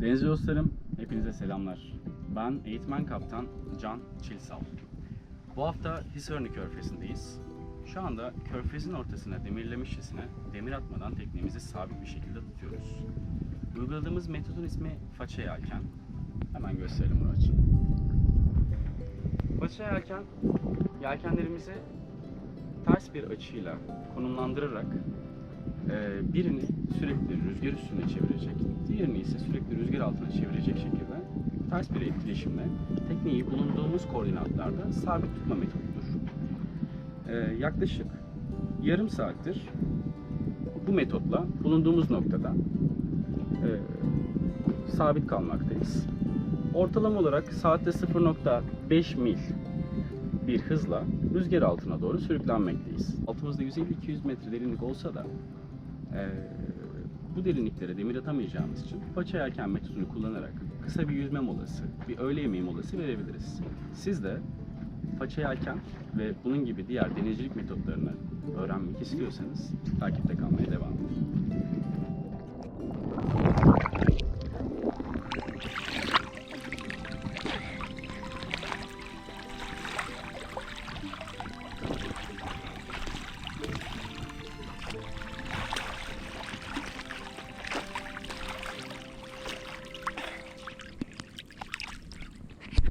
Deniz dostlarım, hepinize selamlar. Ben eğitmen kaptan Can Çilsal. Bu hafta Hisarönü Körfezi'ndeyiz. Şu anda körfezin ortasına demirlemişçesine demir atmadan teknemizi sabit bir şekilde tutuyoruz. Uyguladığımız metodun ismi faça yelken. Hemen gösterelim Muratçım. Faça yelken, yelkenlerimizi ters bir açıyla konumlandırarak ee, birini sürekli rüzgar üstüne çevirecek, diğerini ise sürekli rüzgar altına çevirecek şekilde ters bir etkileşimle tekneyi bulunduğumuz koordinatlarda sabit tutma metodudur. Ee, yaklaşık yarım saattir bu metotla bulunduğumuz noktada e, sabit kalmaktayız. Ortalama olarak saatte 0.5 mil bir hızla rüzgar altına doğru sürüklenmekteyiz. Altımızda 150-200 metre derinlik olsa da eee, bu derinliklere demir atamayacağımız için paça yelken metodunu kullanarak kısa bir yüzme molası, bir öğle yemeği molası verebiliriz. Siz de paça yelken ve bunun gibi diğer denizcilik metotlarını öğrenmek istiyorsanız takipte kalmaya devam edin.